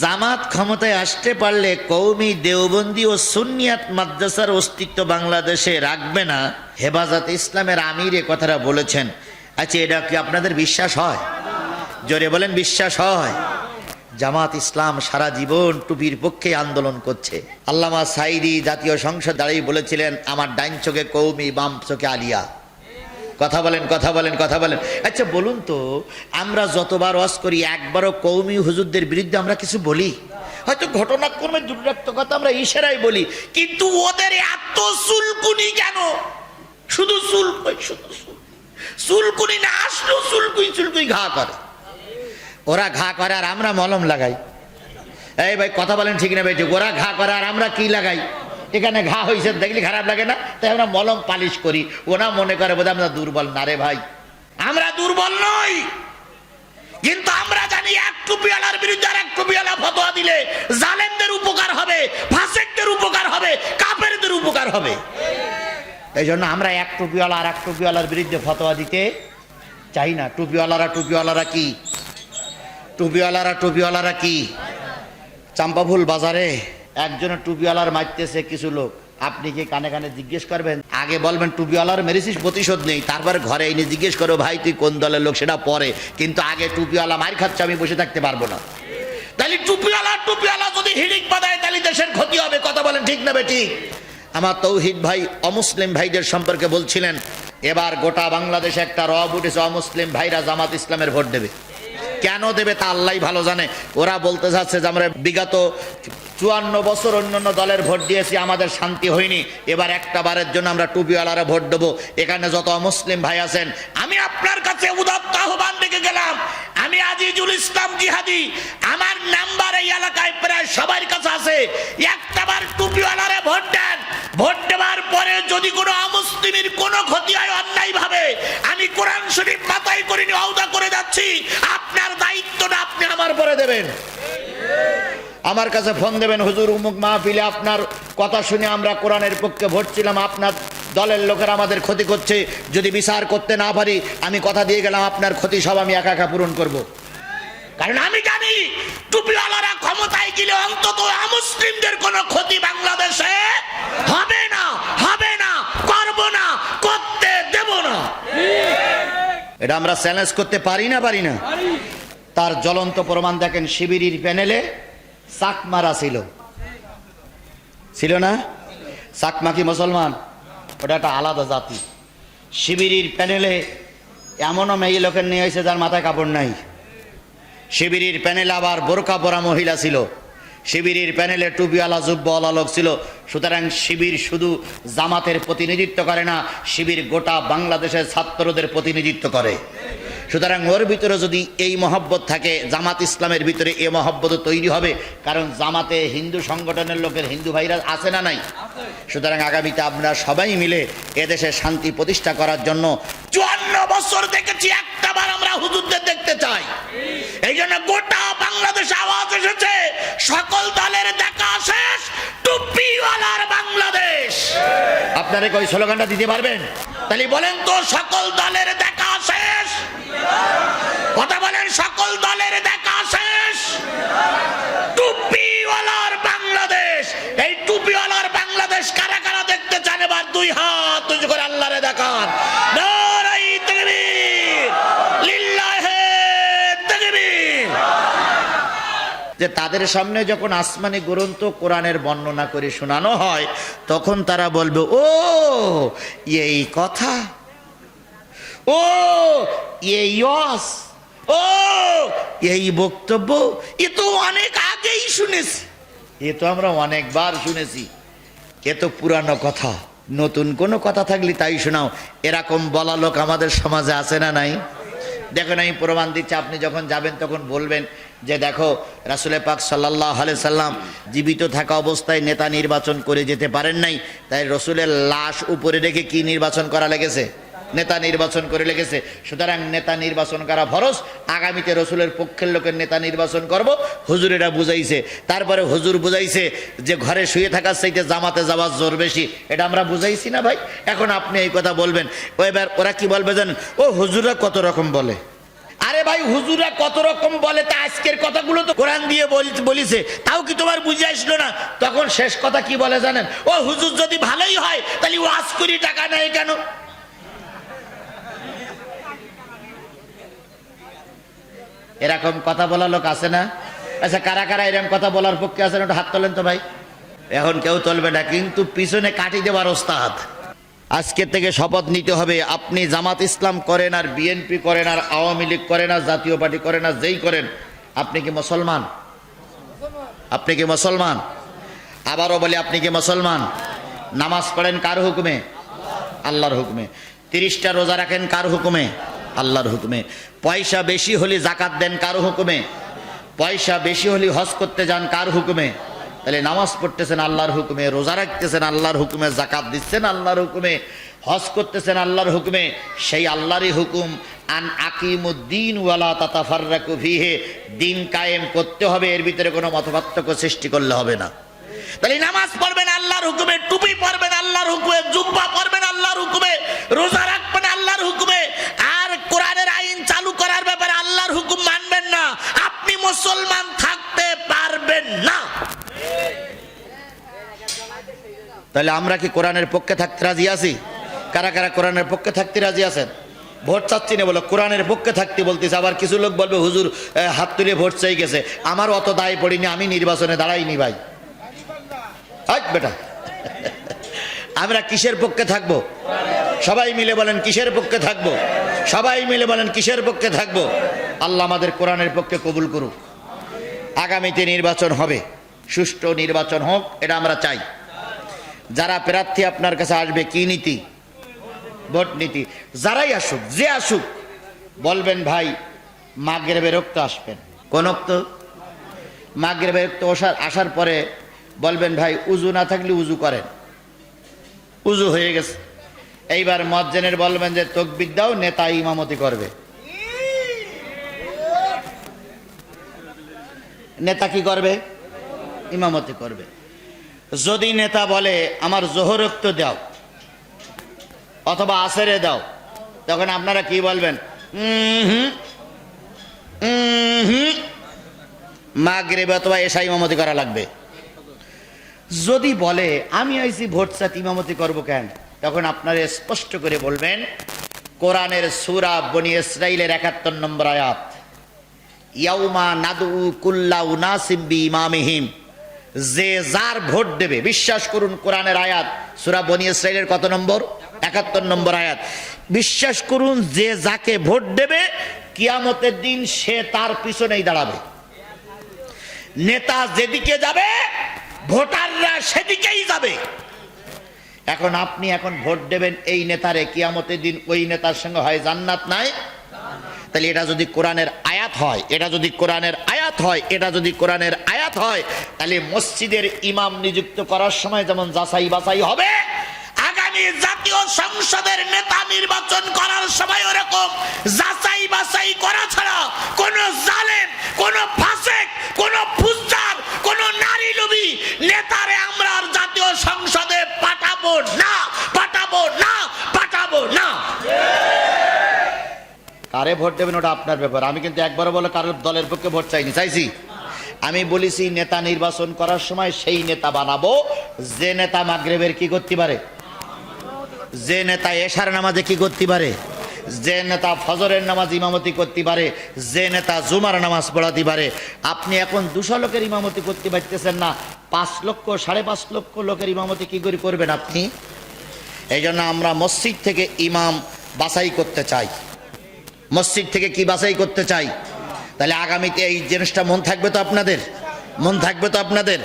জামাত ক্ষমতায় আসতে পারলে কৌমি দেওবন্দি ও সুনিয়াত মাদ্রাসার অস্তিত্ব বাংলাদেশে রাখবে না। হেফাজত ইসলামের আমির এ কথাটা বলেছেন। আচ্ছা এটা কি আপনাদের বিশ্বাস হয়? জোরে বলেন, বিশ্বাস হয়। জামাত ইসলাম সারা জীবন টুপির পক্ষে আন্দোলন করছে। আল্লামা সাইদি জাতীয় সংসদ দাঁড়িয়ে বলেছিলেন, আমার ডাইন চোখে কৌমি বাম চোখে আলিয়া। কথা বলেন কথা বলেন কথা বলেন। আচ্ছা বলুন তো, আমরা যতবার ওয়াজ করি, একবারও কৌমি হুজুরদের বিরুদ্ধে আমরা কিছু বলি? হয়তো ঘটনাক্রমে দুটো কথা আমরা ইশারাই বলি, কিন্তু ওদের এত চুলকুনি কেন? শুধু চুলকুই শুধু চুল চুলকুনি না আসলেও চুলকুই চুলকুই ঘা করে। ওরা ঘা করে আর আমরা মলম লাগাই। এই ভাই, কথা বলেন ঠিক না ভাই ওরা ঘা করে আর আমরা কি লাগাই? এখানে ঘা হয়েছে দেখলি খারাপ লাগে না? তাই আমরা মলম পালিশ করি। ওরা মনে করে বোধহয় আমরা দুর্বল। না রে ভাই। আমরা দুর্বল নই। কিন্তু আমরা জানি এক টুপিওয়ালার বিরুদ্ধে আর এক ফতোয়া দিলে জালেমদের উপকার হবে, ফাসেকদের উপকার হবে কাপেরদের উপকার হবে। এই জন্য আমরা এক টুপিওয়ালা আর এক টুপিওয়ালার বিরুদ্ধে ফতোয়া দিতে চাই না। টুপিওয়ালারা টুপিওয়ালারা কি? টুপিওয়ালারা টুপিওয়ালারা কি? চাম্পাফুল বাজারে একজনের টুপিওয়ালার মারতেছে কিছু লোক। আপনি কি কানে কানে জিজ্ঞেস করবেন? আগে বলবেন, টুপিওয়ালার মেরেছিস, প্রতিশোধ নেই। তারপরে ঘরে এনে জিজ্ঞেস করো, ভাই, তুই কোন দলের লোক? সেটা পরে। কিন্তু আগে টুপিওয়ালা মার খাচ্ছে, আমি বসে থাকতে পারব না। তাহলে টুপিওয়ালা টুপিওয়ালা যদি হিড়িক বাঁধায়, তাহলে দেশের ক্ষতি হবে। কথা বলেন ঠিক না ঠিক আমার তৌহিদ ভাই অমুসলিম ভাইদের সম্পর্কে বলছিলেন, এবার গোটা বাংলাদেশে একটা রব উঠেছে, অমুসলিম ভাইরা জামাত ইসলামের ভোট দেবে। কেন দেবে তা আল্লাহ ভালো জানে। ওরা বলতে চাচ্ছে যে আমরা বিগত চুয়ান্ন বছর অন্যান্য দলের ভোট দিয়েছি, আমাদের শান্তি হয়নি। এবার একটা বারের জন্য আমরা টুপিওয়ালারা ভোট দেবো। এখানে যত মুসলিম ভাই আছেন, আমি আপনার কাছে উদাত্ত আহ্বান রেখে গেলাম। আমি আজিজুল ইসলাম জিহাদি, আমার নাম্বার এই এলাকায় প্রায় সবার কাছে আছে। দেবেন। আমার কাছে ফোন দেবেন, হুজুর, উমুক মাহফিলে আপনার কথা শুনে আমরা কোরআনের পক্ষে ভোট ছিলাম আপনার দলের লোকেরা আমাদের ক্ষতি করছে, যদি বিচার করতে না পারি, আমি কথা দিয়ে গেলাম, আপনার ক্ষতি সব আমি একা একা পূরণ করব। কারণ আমি জানি, টুপিওয়ালারা ক্ষমতায় গেলে অন্তত মুসলিমদের কোনো ক্ষতি বাংলাদেশে হবে না হবে না, করব না, করতে দেব না। এটা আমরা চ্যালেঞ্জ করতে পারি না পারি না? তার জ্বলন্ত প্রমাণ দেখেন শিবিরির প্যানেলে চাকমারা ছিল। ছিল না? চাকমা কি মুসলমান? ওটা একটা আলাদা জাতি। শিবিরির প্যানেলে এমনও মেয়ে লোকের নিয়ে হয়েছে যার মাথায় কাপড় নাই। শিবিরির প্যানেলে আবার বোরকা পরা মহিলা ছিল। শিবিরের প্যানেলে টুপিওয়ালা, জুব্বওয়ালা লোক ছিল। সুতরাং শিবির শুধু জামাতের প্রতিনিধিত্ব করে না, শিবির গোটা বাংলাদেশের ছাত্রদের প্রতিনিধিত্ব করে। সুতরাং ওর ভিতরে যদি এই মহব্বত থাকে, জামাত ইসলামের ভিতরে এ মহব্বত তৈরি হবে, কারণ জামাতে হিন্দু সংগঠনের লোকের হিন্দু ভাইরা আছে না নাই? সুতরাং আগামীতে আমরা সবাই মিলে এদেশে শান্তি প্রতিষ্ঠা করার জন্য চুয়ান্ন বছর দেখেছি, একটা বার আমরা হুজুরদের দেখতে চাই। এই জন্য গোটা বাংলাদেশ আওয়াজ এসেছে, সকল দলের দেখা শেষ, টুপিওয়ালার বাংলাদেশ। আপনারা কি ওই স্লোগানটা দিতে পারবেন? তাহলে বলেন তো, সকল দলের দেখা কথা বলেন, সকল দলের দেখা শেষ। টুপিওয়ালার বাংলাদেশ। এই টুপিওয়ালার বাংলাদেশ কারা কারা দেখতে চান? এবার দুই হাত তুই করে আল্লাহরে দেখান। যে তাদের সামনে যখন আসমানি গ্রন্থ কোরআনের বর্ণনা করে শোনানো হয়, তখন তারা বলবে, ও, এই কথা ও, এই ওয়াজ ও, এই বক্তব্য, এ তো অনেক আগেই শুনেছি। এ তো আমরা অনেকবার শুনেছি। এ তো পুরানো কথা, নতুন কোনো কথা থাকলে তাই শোনাও। এরকম বলা লোক আমাদের সমাজে আছে না নাই? দেখেন আমি প্রমাণ দিচ্ছি, আপনি যখন যাবেন তখন বলবেন যে দেখো, রাসুলে পাক সাল্লাহ আলি সাল্লাম জীবিত থাকা অবস্থায় নেতা নির্বাচন করে যেতে পারেন নাই। তাই রসুলের লাশ উপরে রেখে কি নির্বাচন করা লেগেছে? নেতা নির্বাচন করে লেগেছে। সুতরাং নেতা নির্বাচন করা ফরজ আগামীতে রসুলের পক্ষের লোকের নেতা নির্বাচন করব হুজুর এটা বুঝাইছে। তারপরে হুজুর বুঝাইছে যে ঘরে শুয়ে থাকার চাইতে জামাতে যাওয়ার জোর বেশি। এটা আমরা বুঝাইছি না ভাই? এখন আপনি এই কথা বলবেন। ও এবার ওরা কি বলবে জানেন? ও হুজুররা কত রকম বলে। আরে ভাই হুজুরা কত রকম বলে তা আজকের কথাগুলো তো কোরআন দিয়ে বলিছে। তাও কি তোমার বুঝে আসলো না? তখন শেষ কথা কি বলে জানেন? ও হুজুর যদি ভালোই হয়, তাহলে ওয়াজ করি টাকা নেয় কেন? এরকম কথা বলা লোক আছে না? আচ্ছা কারা কারা এরকম কথা বলার পক্ষে আছেন ওটা হাত তোলেন তো ভাই। এখন কেউ তুলবে না, কিন্তু পিছনে কাটি দেবার ওস্তাদ। আজকে থেকে শপথ নিতে হবে, আপনি জামাত ইসলাম করেন আর বিএনপি করেন আর আওয়ামী লীগ করেন আর জাতীয় পার্টি করেন আর যেই করেন, আপনি কি মুসলমান? আপনি কি মুসলমান? আবারও বলি, আপনি কি মুসলমান? নামাজ পড়েন কার হুকুমে? আল্লাহর হুকুমে। তিরিশটা রোজা রাখেন কার হুকুমে? আল্লাহর হুকুমে। পয়সা বেশি হলে জাকাত দেন কার হুকুমে? পয়সা বেশি হলে হজ করতে যান কার হুকুমে? তাহলে নামাজ পড়তেছেন আল্লাহর হুকুমে, রোজা রাখতেছেন আল্লাহর হুকুমে জাকাত দিচ্ছেন আল্লাহর হুকুমে, হজ করতেছেন আল্লাহর হুকুমে, সেই আল্লাহরই হুকুম, আন আকিম আকিমুদ্দিন ওয়ালা তাতাফাররাকু ফিহে, দিন কায়েম করতে হবে, এর ভিতরে কোনো মতপার্থক্য সৃষ্টি করলে হবে না। তাহলে নামাজ পড়বেন আল্লাহর হুকুমে, টুপি পরবেন আল্লাহর হুকুমে, জুব্বা পরবেন আল্লাহর হুকুমে রোজা রাখবেন আল্লাহর হুকুমে আর কোরআনের আইন চালু করার ব্যাপারে আল্লাহর হুকুম মানবেন না আপনি মুসলমান থাকতে পারবেন না তাহলে আমরা কি কোরআনের পক্ষে থাকতে রাজি আছি? কারা কারা কোরআনের পক্ষে থাকতে রাজি আছেন? ভোট চাচ্ছি না বলো, কোরআনের পক্ষে থাকতে বলতেছে, আবার কিছু লোক বলবে, হুজুর হাত তুলে ভোট চাই গেছে। আমার অত দায় পড়িনি, আমি নির্বাচনে দাঁড়াইনি ভাই। বেটা। আমরা কিসের পক্ষে থাকব? সবাই মিলে বলেন, কিসের পক্ষে থাকব? সবাই মিলে বলেন, কিসের পক্ষে থাকব? আল্লাহ আমাদের কোরআনের পক্ষে কবুল করুক। আগামীতে নির্বাচন হবে, সুষ্ঠু নির্বাচন হোক, এটা আমরা চাই। যারা প্রার্থী আপনার কাছে আসবে, কি নীতি? ভোট নীতি। যারাই আসুক, যে আসুক, বলবেন, ভাই মাগের বেরক্ত আসবেন। কোন অক্ত মাগের বেরক্ত আসার আসার পরে বলবেন, ভাই, উজু না থাকলে উজু করেন। উজু হয়ে গেছে। এইবার মজ্জেনের বলবেন যে, তকবির নেতা ইমামতি করবে। নেতা কি করবে? ইমামতি করবে। যদি নেতা বলে, আমার জোহরক্ত দাও অথবা আসরে দাও, তখন আপনারা কি বলবেন? মাগরেবে অথবা এসা ইমামতি করা লাগবে। যদি বলে, আমি আইসি ভোট চাত ইমামতি করব কেন? তখন আপনারা স্পষ্ট করে বলবেন, কোরআনের সুরা বনি ইসরাইলের একাত্তর নম্বর আয়াত, ইয়াউমা নাদু কুল্লা উনাসিম বি ইমামিহিম যে যার ভোট দেবে, বিশ্বাস করুন কোরআনের আয়াত, সুরা বনি ইসরাইলের কত নম্বর? একাত্তর নম্বর আয়াত। বিশ্বাস করুন যে যাকে ভোট দেবে, কিয়ামতের দিন সে তার পিছনেই দাঁড়াবে। নেতা যেদিকে যাবে, ভোটাররা সেদিকেই যাবে। এখন আপনি এখন ভোট দেবেন এই নেতারে, কিয়ামতের দিন ওই নেতার সঙ্গে হয় জান্নাত নাই? তাহলে এটা যদি কোরআনের আয়াত হয়, এটা যদি কোরআনের আয়াত হয়, এটা যদি কোরআনের আয়াত হয়, তাহলে মসজিদের ইমাম নিযুক্ত করার সময় যেমন যাচাই বাছাই হবে, আগামী জাতীয় সংসদের নেতা নির্বাচন করার সময় ওরকম যাচাই বাছাই করা ছাড়া কোন জালেম, কোন ফাসেক, কোন ফুজ্জার কোন নারী লোভী নেতারে আমরা জাতীয় সংসদে পাঠাবো না পাঠাবো না পাঠাবো না। কারে ভোট দেবেন ওটা আপনার ব্যাপার, আমি কিন্তু একবারও বলে কারোর দলের পক্ষে ভোট চাইনি, চাইছি? আমি বলেছি, নেতা নির্বাচন করার সময় সেই নেতা বানাবো। যে নেতা মাগরেবের কি করতে পারে? যে নেতা এশার নামাজে কি করতে পারে? যে নেতা ফজরের নামাজ ইমামতি করতে পারে? যে নেতা জুমার নামাজ পড়াতে পারে? আপনি এখন দুশো লোকের ইমামতি করতে পারতেছেন না। পাঁচ লক্ষ, সাড়ে পাঁচ লক্ষ লোকের ইমামতি কি করে করবেন আপনি? এই জন্য আমরা মসজিদ থেকে ইমাম বাছাই করতে চাই। মসজিদ থেকে কি বাছাই করতে চাই? তাহলে আগামীতে এই জিনিসটা মন থাকবে তো আপনাদের? মন থাকবে তো আপনাদের?